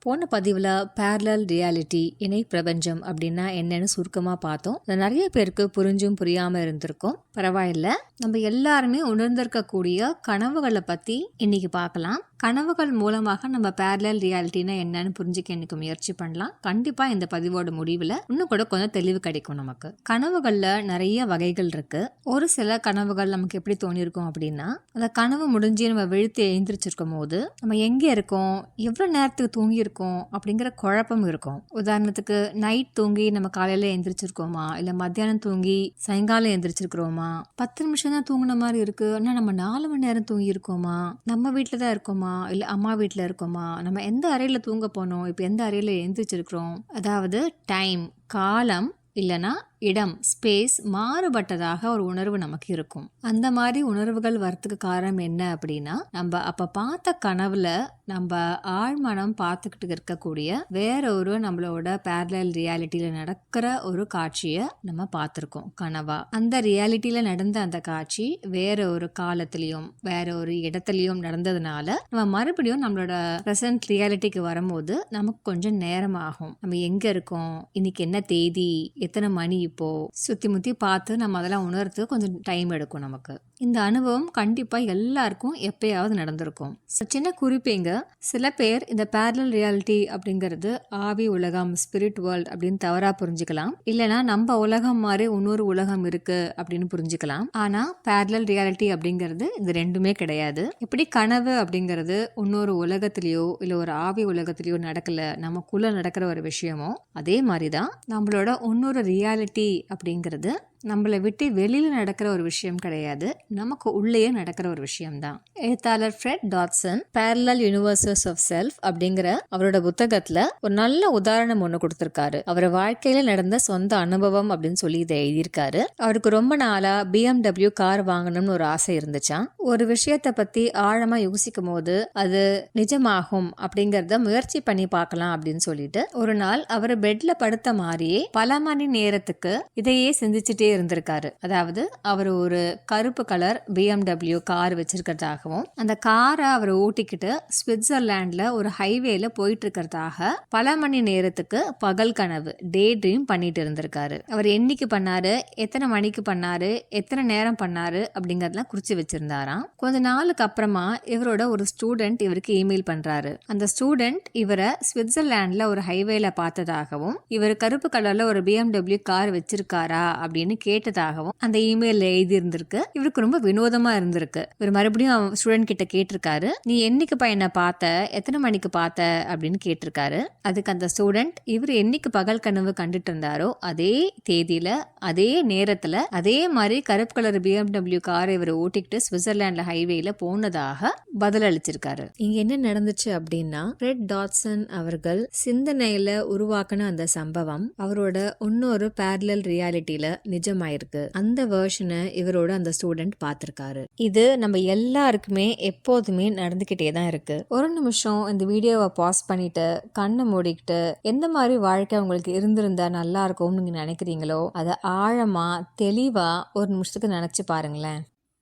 போன பதிவில் parallel reality இணை பிரபஞ்சம் அப்படின்னா என்னன்னு சுருக்கமாக பார்த்தோம். நிறைய பேருக்கு புரிஞ்சும் புரியாமல் இருந்திருக்கும். பரவாயில்ல. நம்ம எல்லாருமே உணர்ந்திருக்கக்கூடிய கனவுகளை பற்றி இன்னைக்கு பார்க்கலாம். கனவுகள் மூலமாக நம்ம பேரலல் ரியாலிட்டினா என்னன்னு புரிஞ்சுக்க எனக்கு முயற்சி பண்ணலாம். கண்டிப்பாக இந்த பதிவோட முடிவில் இன்னும் கூட கொஞ்சம் தெளிவு கிடைக்கும் நமக்கு. கனவுகளில் நிறைய வகைகள் இருக்கு. ஒரு சில கனவுகள் நமக்கு எப்படி தோணியிருக்கும் அப்படின்னா அந்த கனவு முடிஞ்சு நம்ம விழுத்து எழுந்திரிச்சிருக்கும் போது நம்ம எங்கே இருக்கோம்? எவ்வளோ நேரத்துக்கு தூங்கி இருக்கும் அப்படிங்கிற குழப்பம் இருக்கும். உதாரணத்துக்கு நைட் தூங்கி நம்ம காலையில் எந்திரிச்சிருக்கோமா? இல்லை மத்தியானம் தூங்கி சாயங்காலம் எந்திரிச்சிருக்கிறோமா? பத்து நிமிஷம் தான் தூங்கின மாதிரி இருக்கு. ஆனால் நம்ம நாலு மணி நேரம் தூங்கி இருக்கோமா? நம்ம வீட்டில் தான் இருக்கோமா? இல்லை அம்மா வீட்டில் இருக்கோமா? நம்ம எந்த அறையில் தூங்க போனோம்? இப்போ எந்த அறையில் எந்திரிச்சிருக்கிறோம்? அதாவது டைம் காலம் இல்லைனா இடம் ஸ்பேஸ் மாறுபட்டதாக ஒரு உணர்வு நமக்கு இருக்கும். அந்த மாதிரி உணர்வுகள் வரத்துக்கு காரணம் என்ன அப்படின்னா நம்ம அப்ப பார்த்த கனவுல நம்ம ஆழ்மனம் பார்த்துக்கிட்டு இருக்கக்கூடிய வேற ஒரு நம்மளோட பேரலல் ரியாலிட்டியில நடக்கிற ஒரு காட்சியை நம்ம பார்த்துருக்கோம் கனவா. அந்த ரியாலிட்டியில நடந்த அந்த காட்சி வேற ஒரு காலத்திலையும் வேற ஒரு இடத்துலயும் நடந்ததுனால நம்ம மறுபடியும் நம்மளோட ப்ரெசன்ட் ரியாலிட்டிக்கு வரும்போது நமக்கு கொஞ்சம் நேரம் ஆகும். நம்ம எங்க இருக்கோம்? இன்னைக்கு என்ன தேதி? எத்தனை மணி? இப்போது சுற்றி முற்றி பார்த்து நம்ம அதெல்லாம் உணர்த்து கொஞ்சம் டைம் எடுக்கும் நமக்கு. இந்த அனுபவம் கண்டிப்பாக எல்லாருக்கும் எப்பயாவது நடந்திருக்கும். சின்ன குறிப்பேங்க சில பேர் இந்த பேரலல் ரியாலிட்டி அப்படிங்கிறது ஆவி உலகம் ஸ்பிரிட் வேர்ல்ட் அப்படின்னு தவறாக புரிஞ்சுக்கலாம். இல்லைன்னா நம்ம உலகம் மாதிரி இன்னொரு உலகம் இருக்கு அப்படின்னு புரிஞ்சுக்கலாம். ஆனால் பேரலல் ரியாலிட்டி அப்படிங்கிறது இது ரெண்டுமே கிடையாது. எப்படி கனவு அப்படிங்கிறது இன்னொரு உலகத்திலேயோ இல்லை ஒரு ஆவி உலகத்திலேயோ நடக்கல நமக்குள்ளே நடக்கிற ஒரு விஷயமோ அதே மாதிரி தான் நம்மளோட இன்னொரு ரியாலிட்டி அப்படிங்கிறது நம்மளை விட்டு வெளியில் நடக்கிற ஒரு விஷயம் கிடையாது. நமக்கு உள்ளேயே நடக்கிற ஒரு விஷயம்தான். எழுத்தாளர் Fred Dodson parallel universes of self அப்படிங்கிற அவரோட புத்தகத்துல ஒரு நல்ல உதாரணம் ஒன்று கொடுத்திருக்காரு. அவர் வாழ்க்கையில நடந்த சொந்த அனுபவம் அப்படின்னு சொல்லி இதை எழுதியிருக்காரு. அவருக்கு ரொம்ப நாளா பிஎம்டபிள்யூ கார் வாங்கணும்னு ஒரு ஆசை இருந்துச்சாம். ஒரு விஷயத்தை பத்தி ஆழமா யோசிக்கும் போது அது நிஜமாகும் அப்படிங்கறத முயற்சி பண்ணி பார்க்கலாம் அப்படின்னு சொல்லிட்டு ஒரு நாள் அவர் பெட்ல படுத்த மாதிரியே பல மணி நேரத்துக்கு இதையே சிந்திச்சுட்டே இருந்திருக்காரு. அதாவது அவர் ஒரு கருப்பு கலர் பிஎம்டபிள்யூ கார் வச்சிருக்கிறதாகவும் அந்த காரை அவர் ஓட்டிக்கிட்டு சுவிட்சர்லாண்ட்ல ஒரு ஹைவேல போயிட்டு இருக்கிறதாக பல மணி நேரத்துக்கு பகல் கனவு டே ட்ரீம் பண்ணிட்டு இருந்திருக்காரு. அவர் என்னைக்கு பண்ணாரு எத்தனை மணிக்கு பண்ணாரு எத்தனை நேரம் பண்ணாரு அப்படிங்கறதெல்லாம் குறிச்சு வச்சிருந்தாராம். கொஞ்ச நாளுக்கு அப்புறமா இவரோட ஒரு ஸ்டூடெண்ட் இவருக்கு இமெயில் பண்றாரு. அந்த ஸ்டூடெண்ட் இவரை சுவிட்சர்லாண்ட்ல ஒரு ஹைவேல பார்த்ததாகவும் இவர் கருப்பு கலர்ல ஒரு பிஎம்டபிள்யூ கார் வச்சிருக்காரா அப்படின்னு கேட்டதாகவும் அந்த இமெயிலில் எழுதி இருந்திருக்கு இவருக்கு ரொம்ப வினோதமா இருந்திருக்கு. இவர் மறுபடியும் ஸ்டூடெண்ட் கிட்ட கேட்டிருக்காரு. நீ என்னைக்குப்பா என்ன பார்த்த? எத்தனை மணிக்கு பார்த்த? அப்படின்னு கேட்டிருக்காரு. அதுக்கு அந்த ஸ்டூடெண்ட் இவர் என்னைக்கு பகல் கனவு கண்டுட்டு இருந்தாரோ அதே தேதியில அதே நேரத்துல அதே மாதிரி கருப்பு கலர் பிஎம்டபிள்யூ கார் இவர் ஓட்டிக்கிட்டு சுவிட்சர்லாண்ட்ல ஹைவேல போனதாக பதில் அளிச்சிருக்காரு இங்க என்ன நடந்துச்சு அப்படின்னா ரெட் டாட்சன் அவர்கள் சிந்தனையில உருவாக்கின அந்த சம்பவம் அவரோட இன்னொரு பேரலல் ரியாலிட்டியில நிஜமாயிருக்கு அந்த வேர்ஷனை இவரோட அந்த ஸ்டூடெண்ட் பார்த்துருக்காரு. இது நம்ம எல்லாருக்குமே எப்போதுமே நடந்துகிட்டே தான் இருக்கு. ஒரு நிமிஷம் இந்த வீடியோவை பாஸ் பண்ணிட்டு கண்ணை மூடிக்கிட்டு எந்த மாதிரி வாழ்க்கை உங்களுக்கு இருந்திருந்தா நல்லா இருக்கும்னு நீங்க நினைக்கிறீங்களோ அதை ஆழமா தெளிவா ஒரு நிமிஷத்துக்கு நினைச்சு பாருங்களேன்.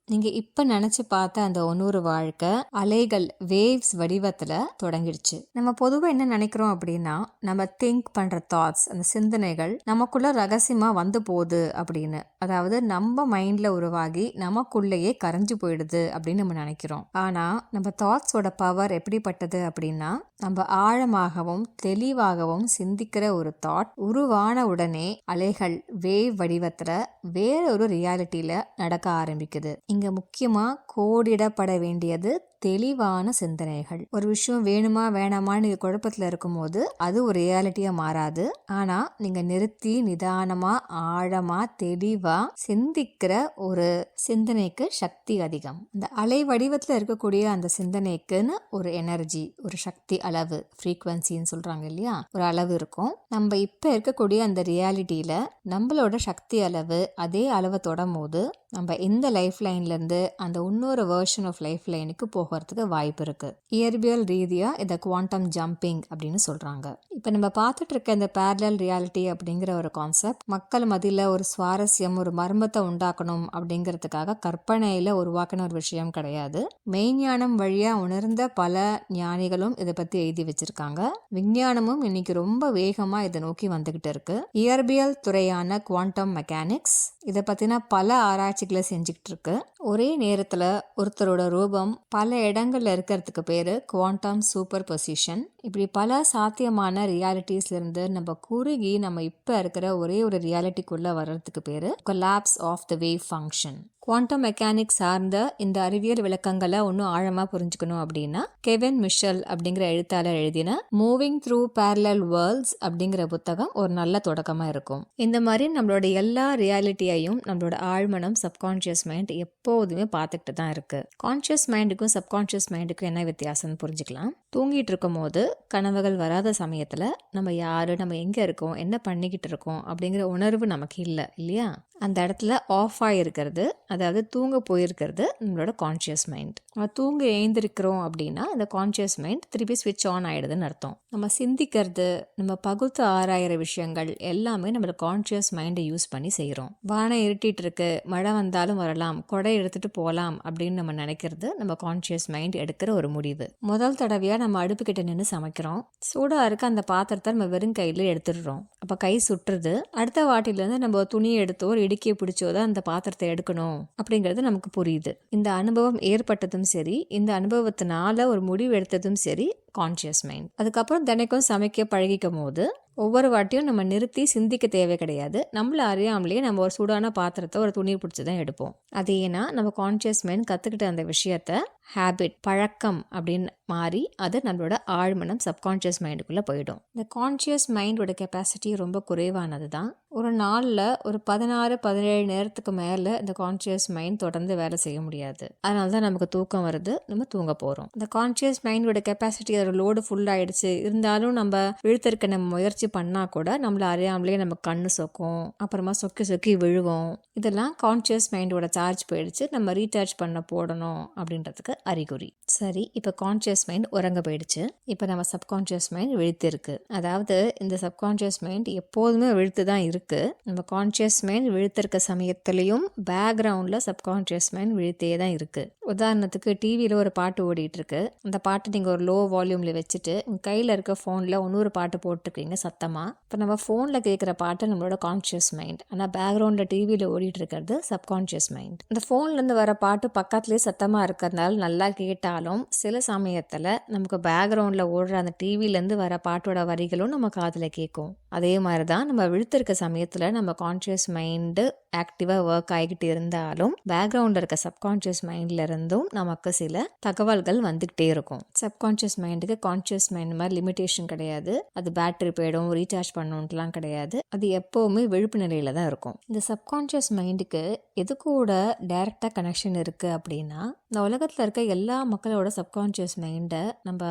நீங்க இப்ப நினைச்சு பார்த்த அந்த ஒன்னொரு வாழ்க்கை அலைகள் வேவ்ஸ் வடிவத்துல தொடங்கிடுச்சு. நம்ம பொதுவா என்ன நினைக்கிறோம் அப்படின்னா நம்ம திங்க் பண்ற தாட்ஸ் அந்த சிந்தனைகள் நமக்குள்ள ரகசியமா வந்து போகுது அப்படின்னு. அதாவது நம்ம மைண்ட்ல உருவாகி நமக்குள்ளேயே கரைஞ்சு போயிடுது அப்படின்னு நம்ம நினைக்கிறோம். ஆனா நம்ம தாட்ஸோட பவர் எப்படிப்பட்டது அப்படின்னா நம்ம ஆழமாகவும் தெளிவாகவும் சிந்திக்கிற ஒரு தாட் உருவான உடனே அலைகள் வேவ் வடிவத்துல வேற ஒரு ரியாலிட்டியில நடக்க ஆரம்பிக்குது. இங்க முக்கியமா கோடிடப்பட வேண்டியது தெளிவான சிந்தனைகள். ஒரு விஷயம் வேணுமா வேணாமான்னு நீங்க குழப்பத்துல இருக்கும்போது அது ஒரு ரியாலிட்டியா மாறாது. ஆனா நீங்க நிறுத்தி நிதானமா ஆழமா தெளிவா சிந்திக்கிற ஒரு சிந்தனைக்கு சக்தி அதிகம். இந்த அலை வடிவத்துல இருக்கக்கூடிய அந்த சிந்தனைக்குன்னு ஒரு எனர்ஜி ஒரு சக்தி அளவு ஃப்ரீக்வன்சின்னு சொல்றாங்க இல்லையா? ஒரு அளவு இருக்கும். நம்ம இப்ப இருக்கக்கூடிய அந்த ரியாலிட்டியில நம்மளோட சக்தி அளவு அதே அளவை தொடும் போது நம்ம இந்த லைஃப் லைன்ல இருந்து அந்த இன்னொரு வேர்ஷன் ஆஃப் லைஃப் லைனுக்கு போகிறதுக்கு வாய்ப்பு இருக்கு. இயற்பியல் ரீதியா இதை குவாண்டம் ஜம்பிங் அப்படின்னு சொல்றாங்க. இப்போ நம்ம பார்த்துட்டு இருக்க இந்த பேரலல் ரியாலிட்டி அப்படிங்கிற ஒரு கான்செப்ட் மக்கள் மதியில் ஒரு சுவாரஸ்யம் ஒரு மர்மத்தை உண்டாக்கணும் அப்படிங்கிறதுக்காக கற்பனையில் உருவாக்கின ஒரு விஷயம் கிடையாது. மெய்ஞானம் வழியாக உணர்ந்த பல ஞானிகளும் இதை பற்றி எழுதி வச்சிருக்காங்க. விஞ்ஞானமும் இன்னைக்கு ரொம்ப வேகமாக இதை நோக்கி வந்துகிட்டு இருக்கு. இயற்பியல் துறையான குவாண்டம் மெக்கானிக்ஸ் இதை பற்றின பல ஆராய்ச்சிகளை செஞ்சுக்கிட்டு இருக்கு. ஒரே நேரத்தில் ஒருத்தரோட ரூபம் பல இடங்கள்ல இருக்கிறதுக்கு பேர் குவாண்டம் சூப்பர் பொசிஷன். இப்படி பல சாத்தியமான ரியாலிட்டிஸ்லேருந்து நம்ம குறுகி நம்ம இப்போ இருக்கிற ஒரே ஒரு ரியாலிட்டிக்குள்ளே வர்றதுக்கு பேர் collapse of the wave function quantum mechanics சார்ந்த இந்த அறிவியல் விளக்கங்களை இன்னும் ஆழமாக புரிஞ்சுக்கணும் அப்படின்னா கெவின் மிஷல் அப்படிங்கிற எழுத்தாளர் எழுதின மூவிங் த்ரூ பேரலல் வேர்ல்ட்ஸ் அப்படிங்கிற புத்தகம் ஒரு நல்ல தொடக்கமாக இருக்கும். இந்த மாதிரி நம்மளோட எல்லா ரியாலிட்டியையும் நம்மளோட ஆழ்மனம் சப்கான்ஷியஸ் மைண்ட் எப்போதுமே பார்த்துக்கிட்டு தான் இருக்கு. கான்ஷியஸ் மைண்டுக்கும் சப்கான்ஷியஸ் மைண்டுக்கும் என்ன வித்தியாசம்னு புரிஞ்சுக்கலாம். தூங்கிட்டு இருக்கும் போது கனவுகள் வராத சமயத்தில் நம்ம யார் நம்ம எங்கே இருக்கோம் என்ன பண்ணிக்கிட்டு இருக்கோம் அப்படிங்கிற உணர்வு நமக்கு இல்லை இல்லையா? அந்த இடத்துல ஆஃப் ஆகிருக்கிறது அதாவது தூங்க போயிருக்கிறது நம்மளோட கான்ஷியஸ் மைண்ட் நம்ம தூங்க எழுந்திருக்கிறோம் அப்படின்னா அந்த கான்ஷியஸ் மைண்ட் திருப்பி ஸ்விட்ச் ஆன் ஆகிடுதுன்னு அர்த்தம். நம்ம சிந்திக்கிறது நம்ம பகுத்து ஆராயிற விஷயங்கள் எல்லாமே நம்மளோட கான்ஷியஸ் மைண்டை யூஸ் பண்ணி செய்கிறோம் வானம் இருட்டிட்டு இருக்கு மழை வந்தாலும் வரலாம் கொடை எடுத்துட்டு போகலாம் அப்படின்னு நம்ம நினைக்கிறது நம்ம கான்ஷியஸ் மைண்ட் எடுக்கிற ஒரு முடிவு. முதல் தடவையாக நம்ம அடுப்பு கிட்ட நின்று சமைக்கிறோம். சூடாக இருக்க அந்த பாத்திரத்தை நம்ம வெறும் கையில் எடுத்துடுறோம். அப்போ கை சுட்டுறது அடுத்த வாட்டிலேருந்து நம்ம துணியை எடுத்தோ ஒரு இடுக்கியை பிடிச்சோ தான் அந்த பாத்திரத்தை எடுக்கணும் அப்படிங்கிறது நமக்கு புரியுது. இந்த அனுபவம் ஏற்பட்டதும் சரி இந்த அனுபவத்தினால ஒரு முடிவு எடுத்ததும் சரி கான்ஷியஸ் மைண்ட் அதுக்கப்புறம் தினைக்கும் சமைக்க பழகிக்கும் போது ஒவ்வொரு வாட்டியும் நம்ம நிறுத்தி சிந்திக்க தேவை கிடையாது. நம்மள அறியாமலேயே நம்ம ஒரு சூடான பாத்திரத்தை ஒரு துணி பிடிச்சி தான் எடுப்போம். அது ஏன்னா நம்ம கான்ஷியஸ் மைண்ட் கற்றுக்கிட்ட அந்த விஷயத்த ஹேபிட் பழக்கம் அப்படின்னு மாறி அது நம்மளோட ஆழ்மனம் சப்கான்ஷியஸ் மைண்டுக்குள்ளே போயிடும். இந்த கான்ஷியஸ் மைண்டோட கெப்பாசிட்டி ரொம்ப குறைவானது தான். ஒரு நாளில் ஒரு பதினாறு பதினேழு நேரத்துக்கு மேலே இந்த கான்ஷியஸ் மைண்ட் தொடர்ந்து வேலை செய்ய முடியாது. அதனால தான் நமக்கு தூக்கம் வருது நம்ம தூங்க போகிறோம் இந்த கான்ஷியஸ் மைண்டோட கெப்பாசிட்டி அதோட லோடு ஃபுல் ஆயிடுச்சு. இருந்தாலும் நம்ம விழுத்திருக்க நம்ம முயற்சி பண்ணால் கூட நம்மளை அறியாமலே நம்ம கண்ணு சொக்கும் அப்புறமா சொக்கி சொக்கி விழுவோம். இதெல்லாம் கான்ஷியஸ் மைண்டோட சார்ஜ் போயிடுச்சு. நம்ம ரீசார்ஜ் பண்ண போடணும் அப்படின்றதுக்கு அறிகுறி. சரி இப்போ கான்ஷியஸ் மைண்ட் உறங்க போயிடுச்சு. இப்போ நம்ம சப்கான்ஷியஸ் மைண்ட் விழுத்திருக்கு. அதாவது இந்த சப்கான்ஷியஸ் மைண்ட் எப்போதுமே விழுத்து தான் இருக்கு. நம்ம கான்ஷியஸ் மைண்ட் விழுத்திருக்க சமயத்துலேயும் பேக்ரவுண்டில் சப்கான்ஷியஸ் மைண்ட் விழுத்தே தான் இருக்குது உதாரணத்துக்கு டிவியில் ஒரு பாட்டு ஓடிட்டு இருக்கு அந்த பாட்டு நீங்கள் ஒரு லோ வால்யூமில் வச்சுட்டு உங்கள் கையில் இருக்க ஃபோனில் இன்னொரு பாட்டு போட்டுருக்கீங்க சத்தமாக இப்போ நம்ம ஃபோனில் கேட்குற பாட்டு நம்மளோட கான்ஷியஸ் மைண்ட் ஆனால் பேக்ரவுண்டில் டிவியில் ஓடிட்டு இருக்கிறது சப்கான்ஷியஸ் மைண்ட் இந்த ஃபோன்லேருந்து வர பாட்டு பக்கத்துலேயே சத்தமாக இருக்கிறதுனால நல்லா கேட்டாலும் சில சமயத்தில் நமக்கு பேக்ரவுண்டில் ஓடுற அந்த டிவிலேருந்து வர பாட்டோட வரிகளும் நம்ம காதில் கேட்கும் அதே மாதிரி தான் நம்ம விழுத்திருக்க சமயத்தில் நம்ம கான்ஷியஸ் மைண்டு ஆக்டிவாக ஒர்க் ஆகிக்கிட்டு இருந்தாலும் பேக்ரவுண்டில் இருக்க சப்கான்ஷியஸ் மைண்டில் இருந்தும் நமக்கு சில தகவல்கள் வந்துக்கிட்டே இருக்கும். சப்கான்ஷியஸ் மைண்டுக்கு கான்ஷியஸ் மைண்ட் மாதிரி லிமிட்டேஷன் கிடையாது. அது பேட்டரி போயிடும் ரீசார்ஜ் பண்ணணுன்ட்டுலாம் கிடையாது. அது எப்போவுமே விழிப்பு நிலையில தான் இருக்கும். இந்த சப்கான்ஷியஸ் மைண்டுக்கு எது கூட டைரக்டாக கனெக்ஷன் இருக்குது அப்படின்னா இந்த உலகத்தில் இருக்க எல்லா மக்களோட சப்கான்ஷியஸ் மைண்டை நம்ம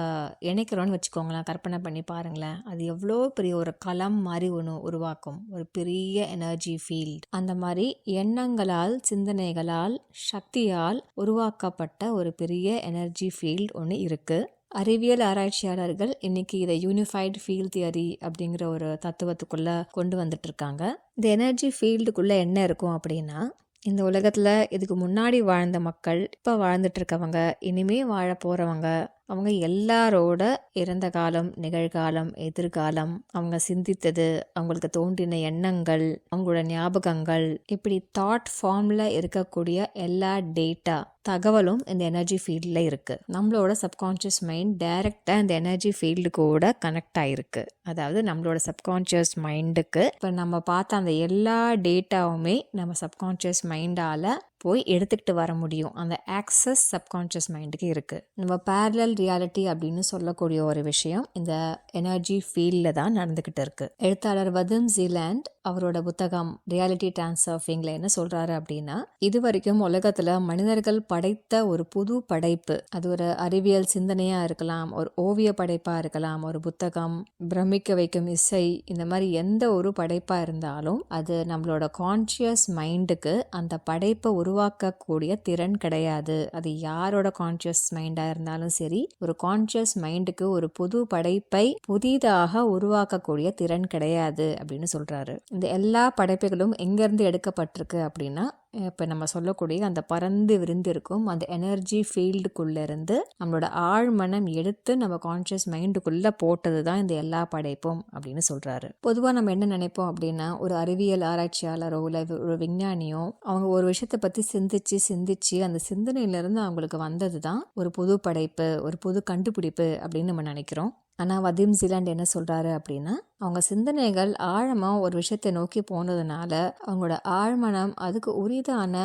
இணைக்கிறோன்னு வச்சுக்கோங்களேன். கற்பனை பண்ணி பாருங்களேன். அது எவ்வளோ பெரிய ஒரு களம் மாதிரி ஒன்று உருவாக்கும். ஒரு ஒரு பெரிய எனர்ஜி ஃபீல்ட் அந்த மாதிரி எண்ணங்களால் சிந்தனைகளால் சக்தியால் உருவாக்கப்பட்ட ஒரு பெரிய எனர்ஜி ஃபீல்ட் ஒன்று இருக்குது அறிவியல் ஆராய்ச்சியாளர்கள் இன்னைக்கு இதை யூனிஃபைடு ஃபீல்ட் தியரி அப்படிங்கிற ஒரு தத்துவத்துக்குள்ள கொண்டு வந்துட்டு இருக்காங்க. இந்த எனர்ஜி ஃபீல்டுக்குள்ள என்ன இருக்கும் அப்படின்னா இந்த உலகத்தில் இதுக்கு முன்னாடி வாழ்ந்த மக்கள் இப்போ வாழ்ந்துட்டு இருக்கவங்க இனிமே வாழ போகிறவங்க அவங்க எல்லாரோட இறந்த காலம் நிகழ்காலம் எதிர்காலம் அவங்க சிந்தித்தது அவங்களுக்கு தோன்றின எண்ணங்கள் அவங்களோட ஞாபகங்கள் இப்படி தாட் ஃபார்மில் இருக்கக்கூடிய எல்லா டேட்டா தகவலும் இந்த எனர்ஜி ஃபீல்டில் இருக்குது நம்மளோட சப்கான்ஷியஸ் மைண்ட் டைரெக்டாக இந்த எனர்ஜி ஃபீல்டு கூட கனெக்ட் ஆகிருக்கு அதாவது நம்மளோட சப்கான்ஷியஸ் மைண்டுக்கு இப்போ நம்ம பார்த்த அந்த எல்லா டேட்டாவுமே நம்ம சப்கான்ஷியஸ் மைண்டால் போய் எடுத்துக்கிட்டு வர முடியும். அந்த ஆக்சஸ் சப்கான்ஷியஸ் மைண்டுக்கு இருக்குது நம்ம பேரலல் ரியாலிட்டி அப்படின்னு சொல்லக்கூடிய ஒரு விஷயம் இந்த எனர்ஜி ஃபீல்டில் தான் நடந்துக்கிட்டு இருக்குது எழுத்தாளர் வதம் ஜீலாண்ட் அவரோட புத்தகம் ரியாலிட்டி டிரான்ஸ்ஃபர்ஃபிங்கில் என்ன சொல்கிறாரு அப்படின்னா இது வரைக்கும் உலகத்தில் மனிதர்கள் படைத்த ஒரு புது படைப்பு. அது ஒரு அறிவியல் சிந்தனையாக இருக்கலாம் ஒரு ஓவிய படைப்பாக இருக்கலாம் ஒரு புத்தகம் பிரமிக்க வைக்கும் இசை இந்த மாதிரி எந்த ஒரு படைப்பாக இருந்தாலும் அது நம்மளோட கான்ஷியஸ் மைண்டுக்கு அந்த படைப்பை உருவாக்கக்கூடிய திறன் கிடையாது. அது யாரோட கான்ஷியஸ் மைண்டாக இருந்தாலும் சரி ஒரு கான்ஷியஸ் மைண்டுக்கு ஒரு புது படைப்பை புதிதாக உருவாக்கக்கூடிய திறன் கிடையாது அப்படின்னு சொல்கிறாரு இந்த எல்லா படைப்புகளும் எங்கேருந்து எடுக்கப்பட்டிருக்கு அப்படின்னா இப்போ நம்ம சொல்லக்கூடிய அந்த பறந்து விரிந்திருக்கும் அந்த எனர்ஜி ஃபீல்டுக்குள்ளேருந்து நம்மளோட ஆழ்மனம் எடுத்து நம்ம கான்ஷியஸ் மைண்டுக்குள்ளே போட்டது தான் இந்த எல்லா படைப்பும் அப்படின்னு சொல்கிறாரு பொதுவாக நம்ம என்ன நினைப்போம் அப்படின்னா ஒரு அறிவியல் ஆராய்ச்சியாளரோ இல்லை ஒரு விஞ்ஞானியோ அவங்க ஒரு விஷயத்தை பற்றி சிந்திச்சு சிந்திச்சு அந்த சிந்தனையிலேருந்து அவங்களுக்கு வந்தது தான் ஒரு புது படைப்பு ஒரு புது கண்டுபிடிப்பு அப்படின்னு நம்ம நினைக்கிறோம். ஆனால் வதீம் ஜிலாண்ட் என்ன சொல்கிறாரு அப்படின்னா அவங்க சிந்தனைகள் ஆழமாக ஒரு விஷயத்தை நோக்கி போனதுனால அவங்களோட ஆழ்மனம் அதுக்கு உரிதான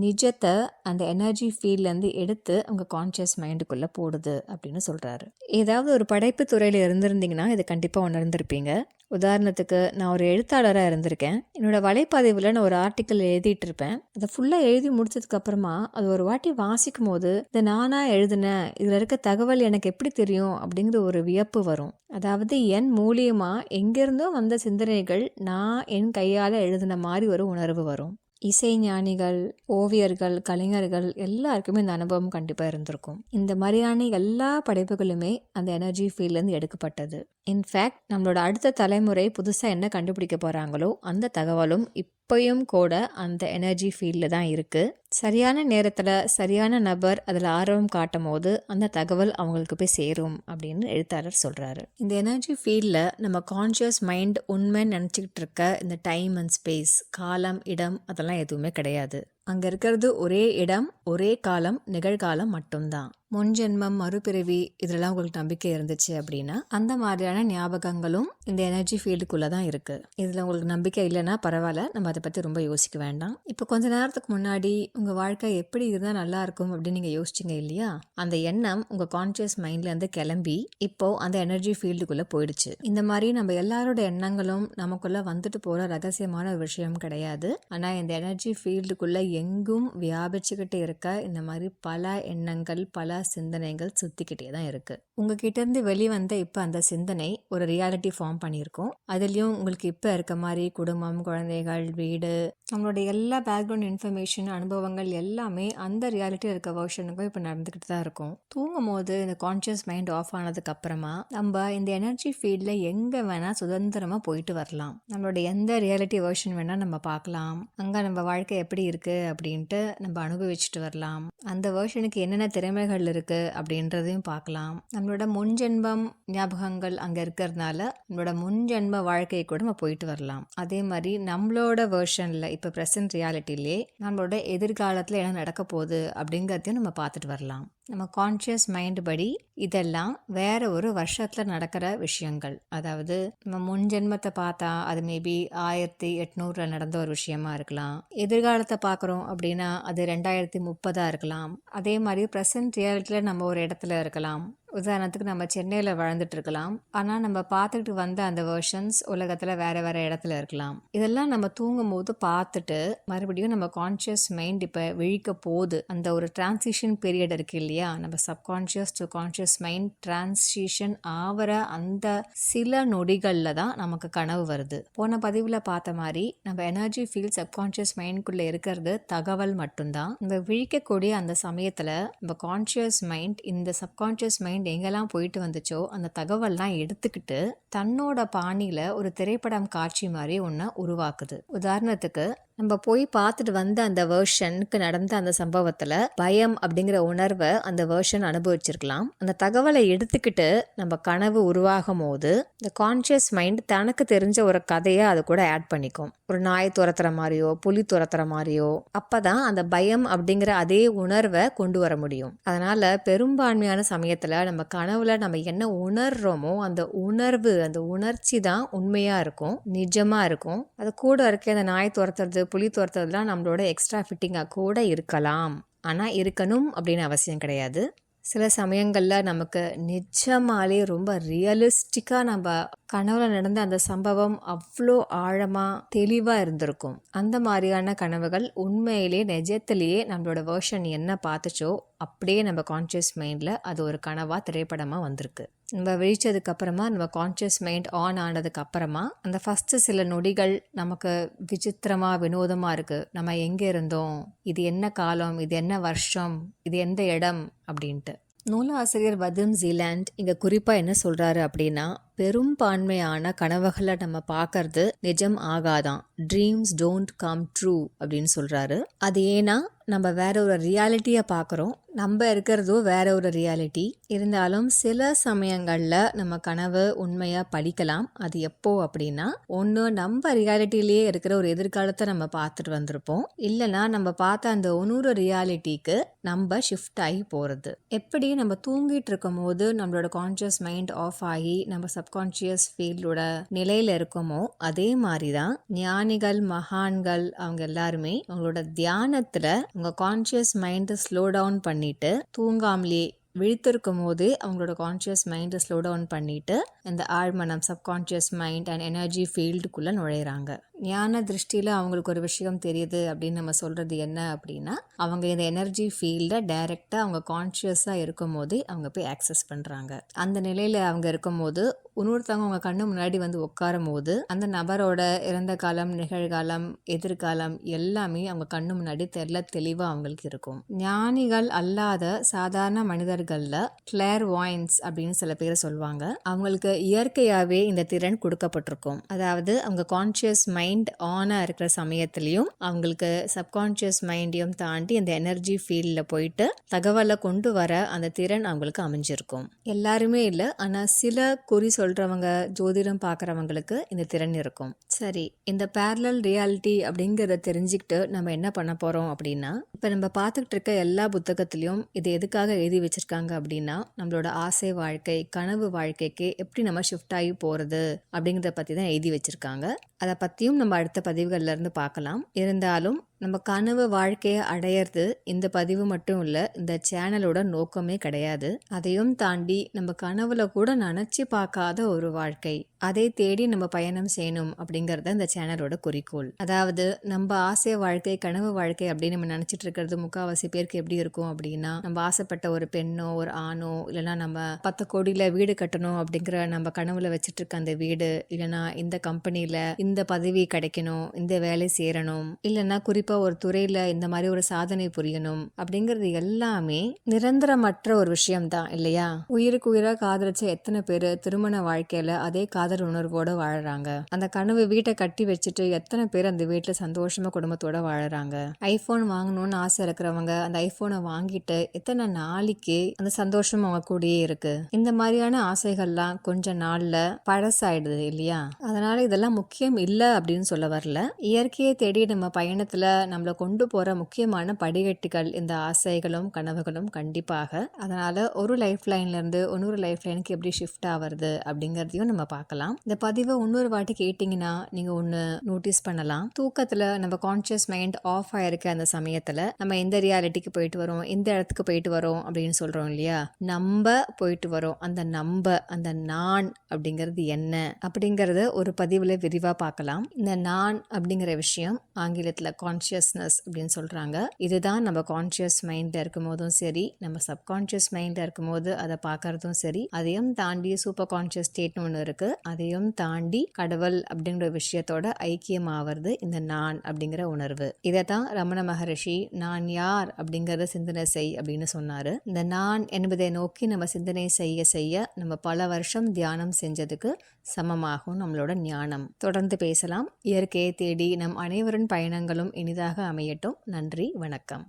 நிஜத்தை அந்த எனர்ஜி ஃபீல்ட்லேருந்து எடுத்து அவங்க கான்ஷியஸ் மைண்டுக்குள்ளே போடுது அப்படின்னு சொல்கிறாரு ஏதாவது ஒரு படைப்பு துறையில் இருந்திருந்தீங்கன்னா இதை கண்டிப்பாக உணர்ந்திருப்பீங்க. உதாரணத்துக்கு நான் ஒரு எழுத்தாளராக இருந்திருக்கேன். என்னோடய வலைப்பதிவில் நான் ஒரு ஆர்டிக்கல் எழுதிட்டு இருப்பேன். அதை ஃபுல்லாக எழுதி முடிச்சதுக்கப்புறமா அது ஒரு வாட்டி வாசிக்கும் போது இதை நானாக எழுதினேன். இதில் இருக்க தகவல் எனக்கு எப்படி தெரியும் அப்படிங்கிற ஒரு வியப்பு வரும். அதாவது என் மூலியமாக எங்கேருந்தோ வந்த சிந்தனைகள் நான் என் கையால் எழுதின மாதிரி ஒரு உணர்வு வரும். இசை ஞானிகள் ஓவியர்கள் கலைஞர்கள் எல்லாருக்குமே இந்த அனுபவம் கண்டிப்பாக இருந்திருக்கும். இந்த மாதிரியான எல்லா படைப்புகளுமே அந்த எனர்ஜி ஃபீல்ட்லேருந்து எடுக்கப்பட்டது. இன்ஃபேக்ட் நம்மளோட அடுத்த தலைமுறை புதுசாக என்ன கண்டுபிடிக்க போகிறாங்களோ அந்த தகவலும் இப் இப்பயும் கூட அந்த எனர்ஜி ஃபீல்டில் தான் இருக்குது சரியான நேரத்தில் சரியான நபர் அதில் ஆர்வம் காட்டும் போது அந்த தகவல் அவங்களுக்கு போய் சேரும் அப்படின்னு எழுத்தாளர் சொல்கிறாரு இந்த எனர்ஜி ஃபீல்டில் நம்ம கான்ஷியஸ் மைண்ட் உண்மைன்னு நினச்சிக்கிட்டு இருக்க இந்த டைம் அண்ட் ஸ்பேஸ் காலம் இடம் அதெல்லாம் எதுவுமே கிடையாது. அங்கே இருக்கிறது ஒரே இடம் ஒரே காலம் நிகழ்காலம் மட்டும்தான். முன்ஜென்மம் மறுபிறவி இதெல்லாம் உங்களுக்கு நம்பிக்கை இருந்துச்சு அப்படின்னா அந்த மாதிரியான ஞாபகங்களும் இந்த எனர்ஜி ஃபீல்டுக்குள்ளே தான் இருக்குது இதில் உங்களுக்கு நம்பிக்கை இல்லைன்னா பரவாயில்ல நம்ம அதை பற்றி ரொம்ப யோசிக்க வேண்டாம். இப்போ கொஞ்ச நேரத்துக்கு முன்னாடி உங்கள் வாழ்க்கை எப்படி இருந்தால் நல்லா இருக்கும் அப்படின்னு நீங்கள் யோசிச்சிங்க இல்லையா? அந்த எண்ணம் உங்கள் கான்ஷியஸ் மைண்ட்லேருந்து கிளம்பி இப்போ அந்த எனர்ஜி ஃபீல்டுக்குள்ளே போயிடுச்சு. இந்த மாதிரி நம்ம எல்லாரோட எண்ணங்களும் நமக்குள்ளே வந்துட்டு போகிற ரகசியமான ஒரு விஷயம் கிடையாது. ஆனால் இந்த எனர்ஜி ஃபீல்டுக்குள்ளே எங்கும் வியாபிச்சுக்கிட்டு இருக்க இந்த மாதிரி பல எண்ணங்கள் பல சிந்தனைகள் சுற்றிக்கிட்டே தான் இருக்குது உங்ககிட்ட இருந்து வெளிவந்த இப்போ அந்த சிந்தனை ஒரு ரியாலிட்டி ஃபார்ம் பண்ணியிருக்கோம். அதுலேயும் உங்களுக்கு இப்போ இருக்க மாதிரி குடும்பம் குழந்தைகள் வீடு நம்மளோட எல்லா பேக்ரவுண்ட் இன்ஃபர்மேஷன் அனுபவங்கள் எல்லாமே அந்த ரியாலிட்டி இருக்க வெர்ஷனுக்கும் இப்போ நடந்துக்கிட்டு தான் இருக்கும். தூங்கும் போது இந்த கான்ஷியஸ் மைண்ட் ஆஃப் ஆனதுக்கு அப்புறமா நம்ம இந்த எனர்ஜி ஃபீல்டில் எங்கே வேணால் சுதந்திரமாக போயிட்டு வரலாம். நம்மளோட எந்த ரியாலிட்டி வேர்ஷன் வேணால் நம்ம பார்க்கலாம். அங்கே நம்ம வாழ்க்கை எப்படி இருக்குது அப்படின்ட்டு நம்ம அனுபவிச்சுட்டு வரலாம். அந்த வேர்ஷனுக்கு என்னென்ன திறமைகள் இருக்குது அப்படின்றதையும் பார்க்கலாம். நம்மளோட முன்ஜென்மம் ஞாபகங்கள் அங்கே இருக்கிறதுனால நம்மளோட முன்ஜென்ம வாழ்க்கையை கூட நம்ம போயிட்டு வரலாம். அதே மாதிரி நம்மளோட வேர்ஷனில் இப்போ ப்ரெசன்ட் ரியாலிட்டிலே நம்மளோட எதிர்காலத்தில் என்ன நடக்க போகுது அப்படிங்கிறதையும் நம்ம பார்த்துட்டு வரலாம். நம்ம கான்ஷியஸ் மைண்ட் படி இதெல்லாம் வேற ஒரு வருஷத்தில் நடக்கிற விஷயங்கள். அதாவது நம்ம முன் ஜென்மத்தை பார்த்தா அது மேபி ஆயிரத்தி எட்நூறுல நடந்த ஒரு விஷயமா இருக்கலாம். எதிர்காலத்தை பார்க்குறோம் அப்படின்னா அது ரெண்டாயிரத்தி முப்பதாக இருக்கலாம். அதே மாதிரி ப்ரெசன்ட் ரியாலிட்டியில் நம்ம ஒரு இடத்துல இருக்கலாம். உதாரணத்துக்கு நம்ம சென்னையில் வாழ்ந்துட்டுருக்கலாம் ஆனால் நம்ம பார்த்துக்கிட்டு வந்த அந்த வேர்ஷன்ஸ் உலகத்தில் வேறு வேறு இடத்துல இருக்கலாம். இதெல்லாம் நம்ம தூங்கும் போது பார்த்துட்டு மறுபடியும் நம்ம கான்ஷியஸ் மைண்ட் இப்போ விழிக்க போகுது. அந்த ஒரு டிரான்சிஷன் பீரியட் இருக்கு இல்லையா? நம்ம subconscious to conscious mind transition ஆகிற அந்த சில நொடிகளில் தான் நமக்கு கனவு வருது. போன பதிவில் பார்த்த மாதிரி நம்ம எனர்ஜி ஃபீல் சப்கான்ஷியஸ் மைண்ட்குள்ளே இருக்கிறது தகவல் மட்டும்தான். நம்ம விழிக்கக்கூடிய அந்த சமயத்தில் நம்ம கான்ஷியஸ் மைண்ட் இந்த சப்கான்ஷியஸ் மைண்ட் மைண்ட் எங்கெல்லாம் போயிட்டு வந்துச்சோ அந்த தகவல்லாம் எடுத்துக்கிட்டு தன்னோட பாணியில் ஒரு திரைப்படம் காட்சி மாதிரி ஒன்று உருவாக்குது. உதாரணத்துக்கு நம்ம போய் பார்த்துட்டு வந்த அந்த வேர்ஷனுக்கு நடந்த அந்த சம்பவத்தில் பயம் அப்படிங்கிற உணர்வை அந்த வேர்ஷன் அனுபவிச்சிருக்கலாம். அந்த தகவலை எடுத்துக்கிட்டு நம்ம கனவு உருவாகும் போது இந்த கான்ஷியஸ் மைண்ட் தனக்கு தெரிஞ்ச ஒரு கதையை அது கூட ஆட் பண்ணிக்கும். ஒரு நாய் துரத்துற மாதிரியோ புலி துரத்துற மாதிரியோ அப்பதான் அந்த பயம் அப்படிங்கிற அதே உணர்வை கொண்டு வர முடியும். அதனால பெரும்பான்மையான சமயத்தில் நம்ம கனவுல நம்ம என்ன உணர்றோமோ அந்த உணர்வு அந்த உணர்ச்சி தான் உண்மையாக இருக்கும் நிஜமாக இருக்கும். அது கூட இருக்க அந்த நாய் துரத்துறது புளி துரத்துறதுலாம் நம்மளோட எக்ஸ்ட்ரா ஃபிட்டிங்காக கூட இருக்கலாம். ஆனால் இருக்கணும் அப்படின்னு அவசியம் கிடையாது. சில சமயங்களில் நமக்கு நிஜமாலே ரொம்ப ரியலிஸ்டிக்காக நம்ம கனவுல நடந்த அந்த சம்பவம் அவ்வளோ ஆழமாக தெளிவாக இருந்திருக்கும். அந்த மாதிரியான கனவுகள் உண்மையிலே நிஜத்திலேயே நம்மளோட வேர்ஷன் என்ன பார்த்துச்சோ அப்படியே நம்ம கான்ஷியஸ் மைண்டில் அது ஒரு கனவாக திரைப்படமாக வந்திருக்கு. நம்ம விழித்ததுக்கப்புறமா நம்ம கான்ஷியஸ் மைண்ட் ஆன் ஆனதுக்கப்புறமா அந்த ஃபஸ்ட்டு சில நொடிகள் நமக்கு விசித்திரமாக வினோதமாக இருக்குது நம்ம எங்கே இருந்தோம்? இது என்ன காலம்? இது என்ன வருஷம்? இது எந்த இடம்? அப்படின்ட்டு. நூலாசிரியர் வதம் ஜீலாண்ட் இங்கே குறிப்பாக என்ன சொல்கிறாரு அப்படின்னா பெரும்பான்மையான கனவுகளை நம்ம பார்க்கறது நிஜம் ஆகாதான். ட்ரீம்ஸ் டோன்ட் கம் ட்ரூ அப்படின்னு சொல்கிறாரு அது ஏன்னா நம்ம வேற ஒரு ரியாலிட்டியை பார்க்குறோம் நம்ம இருக்கிறதோ வேற ஒரு ரியாலிட்டி இருந்தாலும் சில சமயங்களில் நம்ம கனவு உண்மையாக படிக்கலாம். அது எப்போ அப்படின்னா ஒன்று நம்ம ரியாலிட்டிலேயே இருக்கிற ஒரு எதிர்காலத்தை நம்ம பார்த்துட்டு வந்திருப்போம். இல்லைனா நம்ம பார்த்த அந்த ஒன்னொரு ரியாலிட்டிக்கு நம்ம ஷிஃப்ட் ஆகி போகிறது எப்படி நம்ம தூங்கிட்டு இருக்கும் போது நம்மளோட கான்ஷியஸ் மைண்ட் ஆஃப் ஆகி நம்ம சப்கான்ஷியஸ் ஃபீல்டோட நிலையில் இருக்கோமோ அதே மாதிரி தான் ஞானிகள் மகான்கள் அவங்க எல்லாருமே அவங்களோட தியானத்தில் உங்கள் கான்ஷியஸ் மைண்டை ஸ்லோ டவுன் பண்ணிவிட்டு தூங்காமலே விழித்திருக்கும் போது அவங்களோட கான்ஷியஸ் மைண்டை ஸ்லோ டவுன் பண்ணிவிட்டு இந்த ஆழ்மனம் சப்கான்ஷியஸ் மைண்ட் அண்ட் எனர்ஜி ஃபீல்டுக்குள்ளே நுழையிறாங்க. ஞான திருஷ்டியில் அவங்களுக்கு ஒரு விஷயம் தெரியுது அப்படின்னு நம்ம சொல்கிறது என்ன அப்படின்னா அவங்க இந்த எனர்ஜி ஃபீல்டை டைரெக்டாக அவங்க கான்ஷியஸாக இருக்கும் போதே அவங்க போய் ஆக்சஸ் பண்ணுறாங்க அந்த நிலையில் அவங்க இருக்கும்போது இன்னொருத்தவங்க அவங்க கண்ணு முன்னாடி வந்து உட்காரும் போது அந்த நபரோட இறந்த காலம் நிகழ்காலம் எதிர்காலம் எல்லாமே அவங்க கண்ணு முன்னாடி தெரியல தெளிவாக அவங்களுக்கு இருக்கும். ஞானிகள் அல்லாத சாதாரண மனிதர்களில் கிளேர் வாயின்ஸ் அப்படின்னு சில பேர் சொல்லுவாங்க அவங்களுக்கு இயற்கையாகவே இந்த திறன் கொடுக்கப்பட்டிருக்கும். அதாவது அவங்க கான்ஷியஸ் மைண்ட் ஆனாக இருக்கிற சமயத்துலேயும் அவங்களுக்கு சப்கான்ஷியஸ் மைண்டையும் தாண்டி அந்த எனர்ஜி ஃபீல்டில் போயிட்டு தகவலை கொண்டு வர அந்த திறன் அவங்களுக்கு அமைஞ்சிருக்கும். எல்லாருமே இல்லை ஆனால் சில குறி சொல்கிறவங்க ஜோதிடம் பார்க்குறவங்களுக்கு இந்த திறன் இருக்கும். சரி இந்த பேரலல் ரியாலிட்டி அப்படிங்கிறத தெரிஞ்சுக்கிட்டு நம்ம என்ன பண்ண போகிறோம் அப்படின்னா இப்போ நம்ம பார்த்துக்கிட்டு இருக்க எல்லா புத்தகத்துலேயும் இது எதுக்காக எழுதி இருக்காங்க அப்படின்னா நம்மளோட ஆசை வாழ்க்கை கனவு வாழ்க்கைக்கு எப்படி நம்ம ஷிஃப்ட் ஆகி போகிறது அப்படிங்கிறத பற்றி தான் எழுதி வச்சுருக்காங்க. அதை பற்றியும் நம்ம அடுத்த பதிவுகள்லேருந்து பார்க்கலாம். இருந்தாலும் நம்ம கனவு வாழ்க்கையை அடையிறது இந்த பதிவு மட்டும் இல்லை இந்த சேனலோட நோக்கமே கிடையாது. அதையும் தாண்டி நம்ம கனவுல கூட நினச்சி பார்க்காத ஒரு வாழ்க்கை. அதை தேடி நம்ம பயணம் செய்யணும் அப்படிங்கிறத இந்த சேனலோட குறிக்கோள். அதாவது நம்ம ஆசை வாழ்க்கை கனவு வாழ்க்கை அப்படின்னு நம்ம நினச்சிட்டு இருக்கிறது முக்கால்வாசி பேருக்கு எப்படி இருக்கும் அப்படின்னா நம்ம ஆசைப்பட்ட ஒரு பெண்ணோ ஒரு ஆணோ இல்லைன்னா நம்ம பத்து கோடியில் வீடு கட்டணும் அப்படிங்கிற நம்ம கனவுல வச்சுட்டு இருக்க அந்த வீடு இல்லைன்னா இந்த கம்பெனியில் இந்த பதவி கிடைக்கணும் இந்த வேலை சேரணும் இல்லைன்னா குறிப்பாக ஒரு துறையில் இந்த மாதிரி ஒரு சாதனை புரியணும் அப்படிங்கிறது எல்லாமே நிரந்தரமற்ற ஒரு விஷயம் தான் இல்லையா? உயிருக்கு உயிராக காதலிச்ச எத்தனை பேர் திருமண வாழ்க்கையில் அதே காதல் உணர்வோடு வாழறாங்க? அந்த கனவு வீட்டை கட்டி வச்சுட்டு எத்தனை பேர் அந்த வீட்டில் சந்தோஷமா குடும்பத்தோட வாழறாங்க? ஐஃபோன் வாங்கணும்னு ஆசை இருக்கிறவங்க அந்த ஐஃபோனை வாங்கிட்டு எத்தனை நாளைக்கு அந்த சந்தோஷம் அவங்க கூடயே இருக்கு? இந்த மாதிரியான ஆசைகள்லாம் கொஞ்ச நாள்ல பழசாயிடுது இல்லையா? அதனால இதெல்லாம் முக்கியம் இல்லை அப்படின்னு சொல்ல வரல. இயற்கையை தேடி நம்ம பயணத்துல நம்மளை கொண்டு போகிற முக்கியமான படிகட்டுகள் இந்த ஆசைகளும் கனவுகளும் கண்டிப்பாக அதனால் ஒரு லைஃப் லைன்லேருந்து இன்னொரு லைஃப் லைனுக்கு எப்படி ஷிஃப்ட் ஆகிறது அப்படிங்கிறதையும் நம்ம பார்க்கலாம். இந்த பதிவை இன்னொரு வாட்டி கேட்டிங்கன்னா நீங்கள் ஒன்று நோட்டீஸ் பண்ணலாம். தூக்கத்தில் நம்ம கான்ஷியஸ் மைண்ட் ஆஃப் ஆகிருக்க அந்த சமயத்தில் நம்ம எந்த ரியாலிட்டிக்கு போயிட்டு வரோம் எந்த இடத்துக்கு போயிட்டு வரோம் அப்படின்னு சொல்கிறோம் இல்லையா? நம்ம போயிட்டு வரோம். அந்த நம்ப அந்த நான் அப்படிங்கிறது என்ன அப்படிங்கிறத ஒரு பதிவில் விரிவாக பார்க்கலாம். இந்த நான் அப்படிங்கிற விஷயம் ஆங்கிலத்தில் கான்ஷியஸ் கான்ஷியஸ்னஸ் அப்படின்னு சொல்கிறாங்க இதுதான் நம்ம கான்ஷியஸ் மைண்டில் இருக்கும் போதும் சரி நம்ம சப்கான்ஷியஸ் மைண்டில் இருக்கும் போது அதை பார்க்கறதும் சரி அதையும் தாண்டி சூப்பர் கான்ஷியஸ் ஸ்டேட்னு ஒன்று இருக்குது அதையும் தாண்டி கடவுள் அப்படிங்கிற விஷயத்தோட ஐக்கியம் ஆவது இந்த நான் அப்படிங்கிற உணர்வு. இதை தான் ரமண மகரிஷி நான் யார் அப்படிங்கிறத சிந்தனை செய் அப்படின்னு சொன்னார். இந்த நான் என்பதை நோக்கி நம்ம சிந்தனை செய்ய செய்ய நம்ம பல வருஷம் தியானம் செஞ்சதுக்கு சமமாகும் நம்மளோட ஞானம். தொடர்ந்து பேசலாம். இயற்கையை தேடி நம் அனைவரின் பயணங்களும் இனிதாக அமையட்டும். நன்றி வணக்கம்.